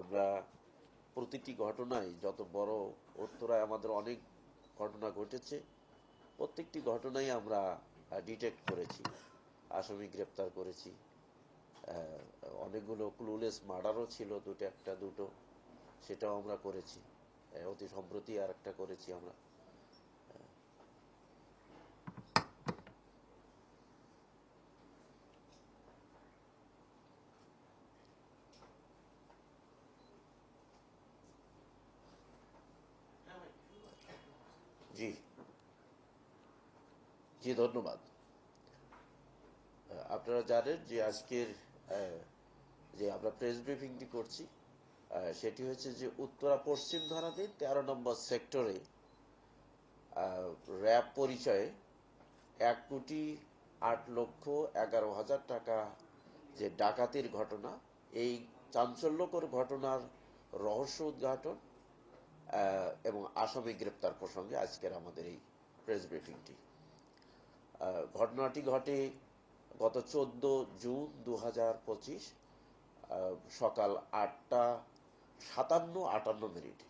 আমরা প্রতিটি ঘটনায় যত বড় উত্তরায় আমাদের অনেক ঘটনা ঘটেছে, প্রত্যেকটি ঘটনাই আমরা ডিটেক্ট করেছি। আসামি গ্রেপ্তার করেছি। অনেকগুলো ক্লুলেস মার্ডারও ছিল, দুটো একটা, দুটো। সেটাও আমরা করেছি। অতি সম্প্রতি আর একটা করেছি আমরা জি জি, ধন্যবাদ। আপনারা জানেন যে আজকের যে আমরা প্রেস ব্রিফিংটি করছি সেটি হচ্ছে যে উত্তরা পশ্চিম ধারাতে তেরো নম্বর সেক্টরে র্যাব পরিচয়ে এক কোটি আট লক্ষ এগারো হাজার টাকা যে ডাকাতির ঘটনা, এই চাঞ্চল্যকর ঘটনার রহস্য উদ্ঘাটন এবং আসামি গ্রেপ্তার প্রসঙ্গে আজকের আমাদের এই প্রেস ব্রিফিংটি ঘটনাটি ঘটে গত চোদ্দ জুন দু হাজার পঁচিশ সকাল আটটা সাতান্ন, আটান্ন মিনিটে।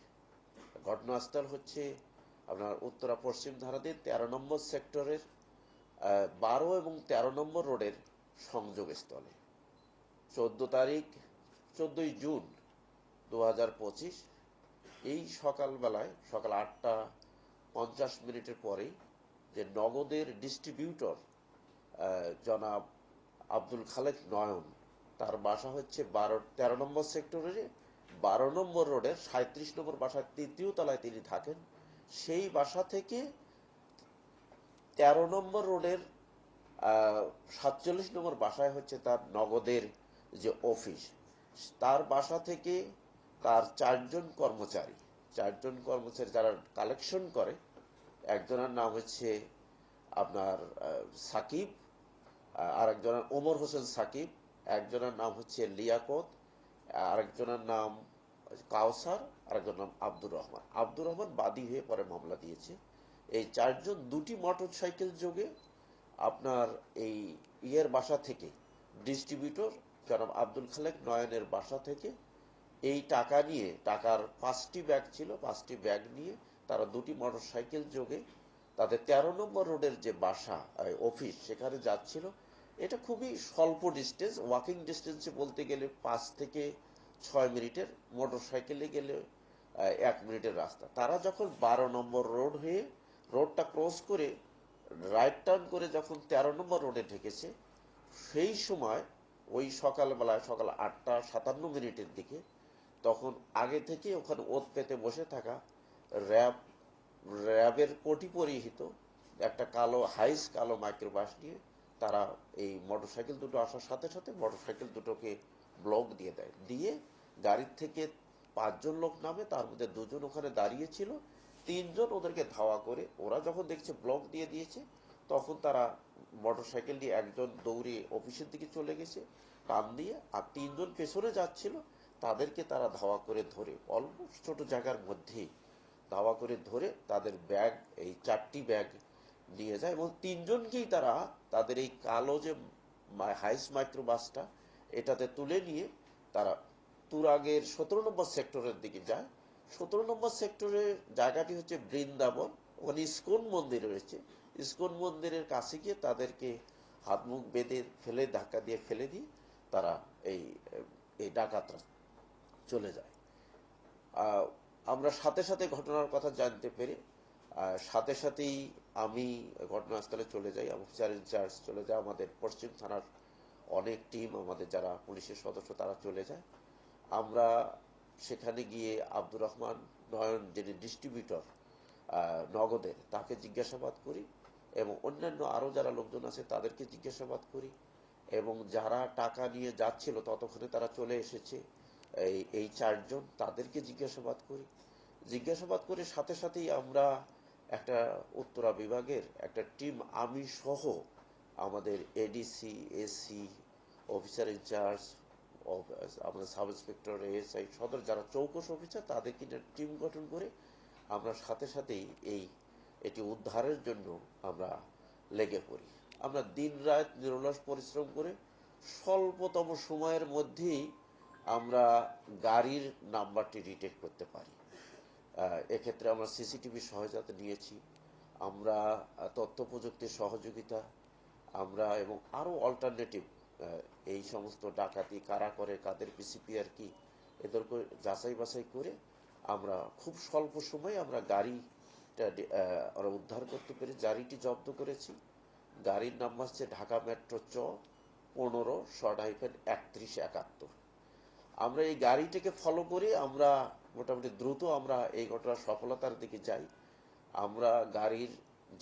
ঘটনাস্থল হচ্ছে আপনার উত্তরা পশ্চিম ধারাতে তেরো নম্বর সেক্টরের বারো এবং তেরো নম্বর রোডের সংযোগস্থলে। চোদ্দ তারিখ, চোদ্দই জুন দু হাজার পঁচিশ, এই সকালবেলায়, সকাল আটটা পঞ্চাশ মিনিটের পরেই যে নগদের ডিস্ট্রিবিউটর জনাব আব্দুল খালেক নয়ন, তার বাসা হচ্ছে বারো, তেরো নম্বর সেক্টরের বারো নম্বর রোডের সাঁত্রিশ নম্বর বাসার তৃতীয় তলায় তিনি থাকেন। সেই বাসা থেকে তেরো নম্বর রোডের সাতচল্লিশ নম্বর বাসায় হচ্ছে তার নগদের যে অফিস তার বাসা থেকে তার চারজন কর্মচারী চারজন কর্মচারী যারা কালেকশন করে একজনের নাম হচ্ছে আপনার সাকিব আহ, আরেকজনের ওমর হোসেন সাকিব একজনের নাম হচ্ছে লিয়াকত আরেকজনের নাম কাউসার আরেকজনের নাম আব্দুর রহমান। আব্দুর রহমান বাদী হয়ে পরে মামলা দিয়েছে। এই চারজন দুটি মোটর সাইকেল যোগে আপনার এই ইয়ের বাসা থেকে ডিস্ট্রিবিউটর জনাব আব্দুল খালেক নয়নের বাসা থেকে এই টাকা নিয়ে টাকার পাঁচটি ব্যাগ ছিল পাঁচটি ব্যাগ নিয়ে তারা দুটি মোটর সাইকেল যোগে তাদের তেরো নম্বর রোডের যে বাসা অফিস সেখানে যাচ্ছিল। এটা খুবই স্বল্প ডিস্টেন্স ওয়াকিং ডিস্টেন্সে বলতে গেলে পাঁচ থেকে ছয় মিনিটের। মোটর সাইকেলে গেলে এক মিনিটের রাস্তা। তারা যখন বারো নম্বর রোড হয়ে রোডটা ক্রস করে রাইট টার্ন করে যখন তেরো নম্বর রোডে ঢেকেছে, সেই সময় ওই সকালবেলায় সকাল আটটা সাতান্ন মিনিটের দিকে, তখন আগে থেকে ওখানে ওত পেতে বসে থাকা র্যাব, র্যাবের কোটি পরিহিত একটা কালো, হাইস কালো মাইক্রোবাস নিয়ে তারা এই মোটরসাইকেল দুটো আসার সাথে সাথে মোটরসাইকেল দুটোকে ব্লক দিয়ে দেয়। দিয়ে গাড়ির থেকে পাঁচজন লোক নামে, তার মধ্যে দুজন ওখানে দাঁড়িয়ে ছিল, তিনজন ওদেরকে ধাওয়া করে ওরা যখন দেখছে ব্লক দিয়ে দিয়েছে, তখন তারা মোটরসাইকেল দিয়ে একজন দৌড়ে অফিসের দিকে চলে গেছে টান দিয়ে, আর তিনজন পেছনে যাচ্ছিল, তাদেরকে তারা ধাওয়া করে ধরে। অল্প ছোট জায়গার মধ্যেই ধাওয়া করে ধরে তাদের ব্যাগ, এই চারটি ব্যাগ নিয়ে যায় এবং তিনজনকেই তারা তাদের এই কালো যে হাইস মাইক্রো বাসটা, এটাতে তুলে নিয়ে তারা তুরাগের সতেরো নম্বর সেক্টরের দিকে যায়। সতেরো নম্বর সেক্টরের জায়গাটি হচ্ছে বৃন্দাবন, ওখানে ইস্কন মন্দির রয়েছে। ইস্কন মন্দিরের কাছে গিয়ে তাদেরকে হাত মুখ বেঁধে ফেলে, ধাক্কা দিয়ে ফেলে দিয়ে তারা এই এই ডাকাতরা চলে যায়। আমরা সাথে সাথে ঘটনার কথা জানতে পেরে সাথে সাথেই আমি ঘটনাস্থলে চলে যাই অফিসার ইনচার্জ চলে যায়, আমাদের পশ্চিম থানার অনেক টিম আমাদের যারা পুলিশের সদস্য তারা চলে যায়। আমরা সেখানে গিয়ে আব্দুর রহমান নয়ন, যিনি ডিস্ট্রিবিউটর নগদের তাকে জিজ্ঞাসাবাদ করি এবং অন্যান্য আরও যারা লোকজন আছে তাদেরকে জিজ্ঞাসাবাদ করি এবং যারা টাকা নিয়ে যাচ্ছিল ততক্ষণে তারা চলে এসেছে। এই এই চারজন তাদেরকে জিজ্ঞাসাবাদ করি। জিজ্ঞাসাবাদ করে সাথে সাথেই আমরা একটা উত্তরা বিভাগের একটা টিম, আমি সহ আমাদের ADC AC officer in charge আমাদের সাব ইন্সপেক্টর এএসআই সদর যারা চৌকস অফিসার তাদেরকে টিম গঠন করে আমরা সাথে সাথেই এই, এটি উদ্ধারের জন্য আমরা লেগে পড়ি। আমরা দিন রাত নিরলস পরিশ্রম করে স্বল্পতম সময়ের মধ্যেই আমরা গাড়ির নাম্বারটি ডিটেক্ট করতে পারি। এক্ষেত্রে আমরা সিসিটিভি সহায়তা নিয়েছি। আমরা তথ্য প্রযুক্তির সহযোগিতা, আমরা এবং আরও অল্টারনেটিভ এই সমস্ত ডাকাতি, কারা করে, কাদের পিসিপিআর কি এদেরকে যাচাই বাছাই করে আমরা খুব স্বল্প সময়ে আমরা গাড়িটা আমরা উদ্ধার করতে পেরে গাড়িটি জব্দ করেছি। গাড়ির নাম্বার হচ্ছে ঢাকা মেট্রো চ পনেরো শর্ট একত্রিশ একাত্তর আমরা এই গাড়িটাকে ফলো করে, আমরা মোটামুটি দ্রুত আমরা এই ঘটনার সফলতার দিকে যাই। আমরা গাড়ির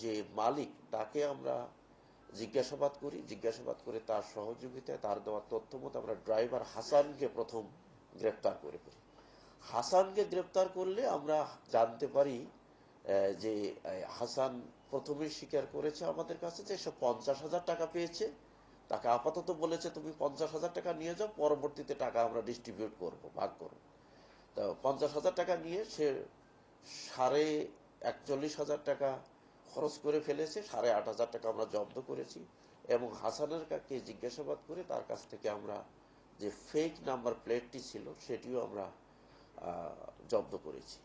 যে মালিক, তাকে আমরা জিজ্ঞাসাবাদ করি, জিজ্ঞাসাবাদ করে তার সহযোগিতায়, তার দেওয়া তথ্য মতো আমরা ড্রাইভার হাসানকে প্রথম গ্রেপ্তার করে ফেলি। হাসানকে গ্রেপ্তার করলে আমরা জানতে পারি যে হাসান প্রথমে স্বীকার করেছে আমাদের কাছে যে সে পঞ্চাশ হাজার টাকা পেয়েছে। তাকে আপাতত বলেছে, তুমি পঞ্চাশ হাজার টাকা নিয়ে যাও, পরবর্তীতে টাকা আমরা ডিস্ট্রিবিউট করব, ভাগ করব। তো পঞ্চাশ হাজার টাকা নিয়ে সে সাড়ে একচল্লিশ হাজার টাকা খরচ করে ফেলেছে, সাড়ে আট হাজার টাকা আমরা জব্দ করেছি এবং হাসানের কাকে জিজ্ঞাসাবাদ করে তার কাছ থেকে আমরা যে ফেক নাম্বার প্লেটটি ছিল, সেটিও আমরা জব্দ করেছি।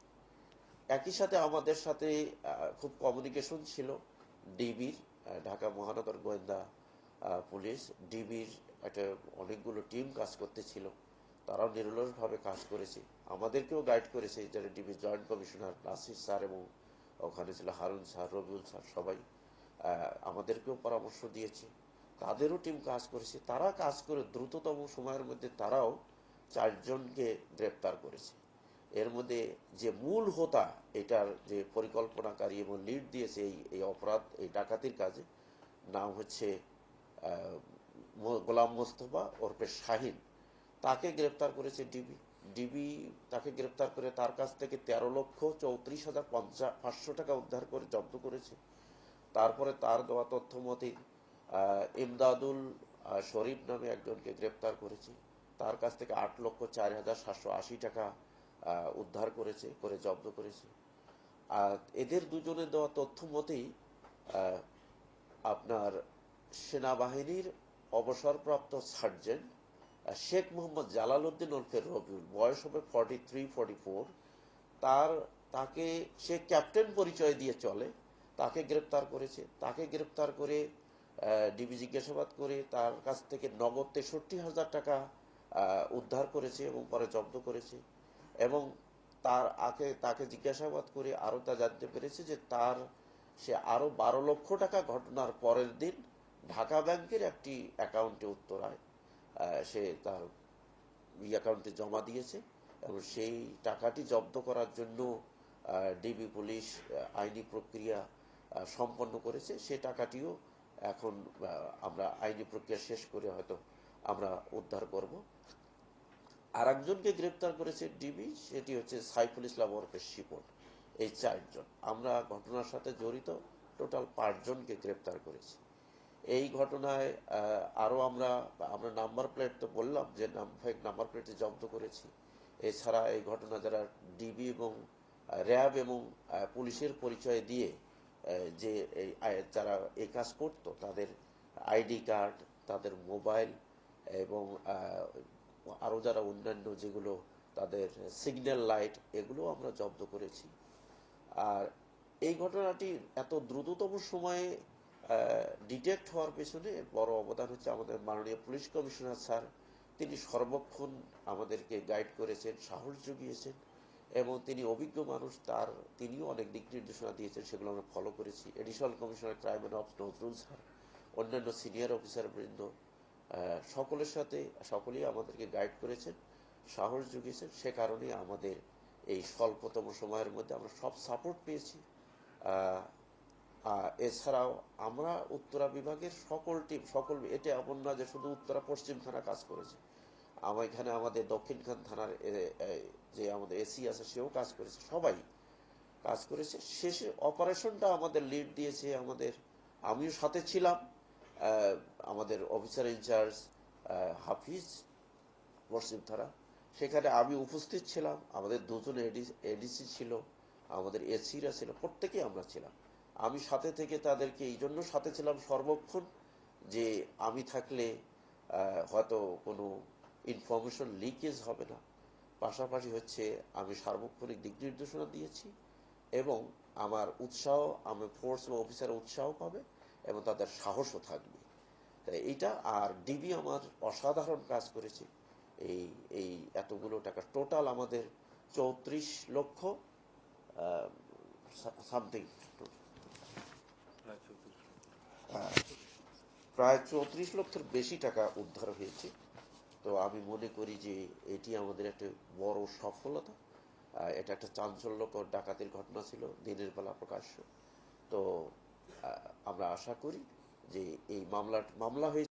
একই সাথে আমাদের সাথে খুব কমিউনিকেশন ছিল ডিবির ঢাকা মহানগর গোয়েন্দা পুলিশ, ডিবির একটা অনেকগুলো টিম কাজ করতেছিল। তারাও নিরলসভাবে কাজ করেছে। আমাদেরকেও গাইড করেছে যারা ডিবির জয়েন্ট কমিশনার নাসির স্যার এবং ওখানে ছিল হারুন স্যার, রবিউল স্যার সবাই। আমাদেরকেও পরামর্শ দিয়েছে। তাদেরও টিম কাজ করেছে। তারা কাজ করে দ্রুততম সময়ের মধ্যে তারাও চারজনকে গ্রেপ্তার করেছে। এর মধ্যে যে মূল হোতা, এটার যে পরিকল্পনাকারী এবং লিড দিয়েছে এই এই অপরাধ, এই ডাকাতির কাজে, নাম হচ্ছে গোলাম মোস্তফা ওরফে শাহিন, তাকে গ্রেপ্তার করেছে ডিবি। ডিবি তাকে গ্রেপ্তার করে তার কাছ থেকে তেরো লক্ষ চৌত্রিশ হাজার পঞ্চাশ পাঁচশো টাকা উদ্ধার করে জব্দ করেছে। তারপরে তার দেওয়া তথ্য মতে ইমদাদুল শরীফ নামে একজনকে গ্রেপ্তার করেছে। তার কাছ থেকে আট লক্ষ চার হাজার সাতশো আশি টাকা উদ্ধার করেছে, করে জব্দ করেছে। আর এদের দুজনের দেওয়া তথ্য মতেই আপনার সেনাবাহিনীর অবসরপ্রাপ্ত সার্জেন্ট শেখ মোহাম্মদ জালাল উদ্দিন ওরফে রবিউল। বয়স হবে ফর্টি থ্রি ফর্টি ফোর তার, তাকে, সে ক্যাপ্টেন পরিচয় দিয়ে চলে। তাকে গ্রেপ্তার করেছে। তাকে গ্রেপ্তার করে ডিবি জিজ্ঞাসাবাদ করে তার কাছ থেকে নগদ তেষট্টি হাজার টাকা উদ্ধার করেছে এবং পরে জব্দ করেছে। এবং তার আগে তাকে জিজ্ঞাসাবাদ করে আরও তা জানতে পেরেছে যে তার, সে আরও বারো লক্ষ টাকা ঘটনার পরের দিন ঢাকা ব্যাংকের একটি অ্যাকাউন্টে উত্তরায় সে তার অ্যাকাউন্টে জমা দিয়েছে এবং সেই টাকাটি জব্দ করার জন্য ডিবি পুলিশ আইনি প্রক্রিয়া সম্পন্ন করেছে। সে টাকাটিও এখন আমরা আইনি প্রক্রিয়া শেষ করে হয়তো আমরা উদ্ধার করব। আর একজনকে গ্রেপ্তার করেছে ডিবি, সেটি হচ্ছে সাইফুল ইসলাম ওরফে শিপন। এই চারজন। আমরা ঘটনার সাথে জড়িত, টোটাল পাঁচজনকে গ্রেপ্তার করেছি। এই ঘটনায় আহ, আরও আমরা আমরা নাম্বার প্লেট তো বললাম যে ফেক নাম্বার প্লেটে জব্দ করেছি। এছাড়া এই ঘটনা যারা ডিবি এবং র্যাব এবং পুলিশের পরিচয় দিয়ে যে যারা এই কাজ করতো তাদের আইডি কার্ড তাদের মোবাইল এবং আরও যারা অন্যান্য যেগুলো তাদের সিগন্যাল লাইট এগুলো আমরা জব্দ করেছি। আর এই ঘটনাটি এত দ্রুততম সময়ে ডিটেক্ট হওয়ার পেছনে বড় অবদান হচ্ছে আমাদের মাননীয় পুলিশ কমিশনার স্যার। তিনি সর্বক্ষণ আমাদেরকে গাইড করেছেন, সাহস জুগিয়েছেন এবং তিনি অভিজ্ঞ মানুষ, তার তিনিও অনেক দিক নির্দেশনা দিয়েছেন, সেগুলো আমরা ফলো করেছি। Additional commissioner crime and of Nazrul sir, অন্যান্য সিনিয়র অফিসার বৃন্দ সকলের সাথে, সকলেই আমাদেরকে গাইড করেছেন, সাহস জুগিয়েছেন। সে কারণে আমাদের এই স্বল্পতম সময়ের মধ্যে আমরা সব সাপোর্ট পেয়েছি। এছাড়াও আমরা উত্তরা বিভাগের সকল টিম সকল, এটা এমন না যে শুধু উত্তরা পশ্চিম থানা কাজ করেছে। আমার এখানে আমাদের দক্ষিণখান থানার যে আমাদের এসি আছে, সেও কাজ করেছে, সবাই কাজ করেছে। শেষে অপারেশনটা আমাদের লিড দিয়েছে আমাদের, আমিও সাথে ছিলাম আমাদের অফিসার ইনচার্জ হাফিজ পশ্চিম থানা। সেখানে আমি উপস্থিত ছিলাম, আমাদের দুজন এডিসি ছিল, আমাদের এসিরা ছিল, প্রত্যেকেই আমরা ছিলাম। আমি সাথে থেকে তাদেরকে এই জন্য সাথে ছিলাম সর্বক্ষণ যে আমি থাকলে হয়তো কোনো ইনফরমেশন লিকেজ হবে না। পাশাপাশি হচ্ছে আমি সার্বক্ষণিক দিক নির্দেশনা দিয়েছি এবং আমার উৎসাহ আমার ফোর্স এবং অফিসার উৎসাহ পাবে এবং তাদের সাহসও থাকবে। তাই এইটা আর ডিবি আমার অসাধারণ কাজ করেছে। এই এই এতগুলো টাকা টোটাল আমাদের চৌত্রিশ লক্ষ সামথিং প্রায় চৌত্রিশ লক্ষের বেশি টাকা উদ্ধার হয়েছে। তো আমি মনে করি যে এটি আমাদের একটা বড় সফলতা। এটা একটা চাঞ্চল্যকর ডাকাতির ঘটনা ছিল, দিনের বেলা প্রকাশ্য। তো আমরা আশা করি যে এই মামলা মামলা হয়েছে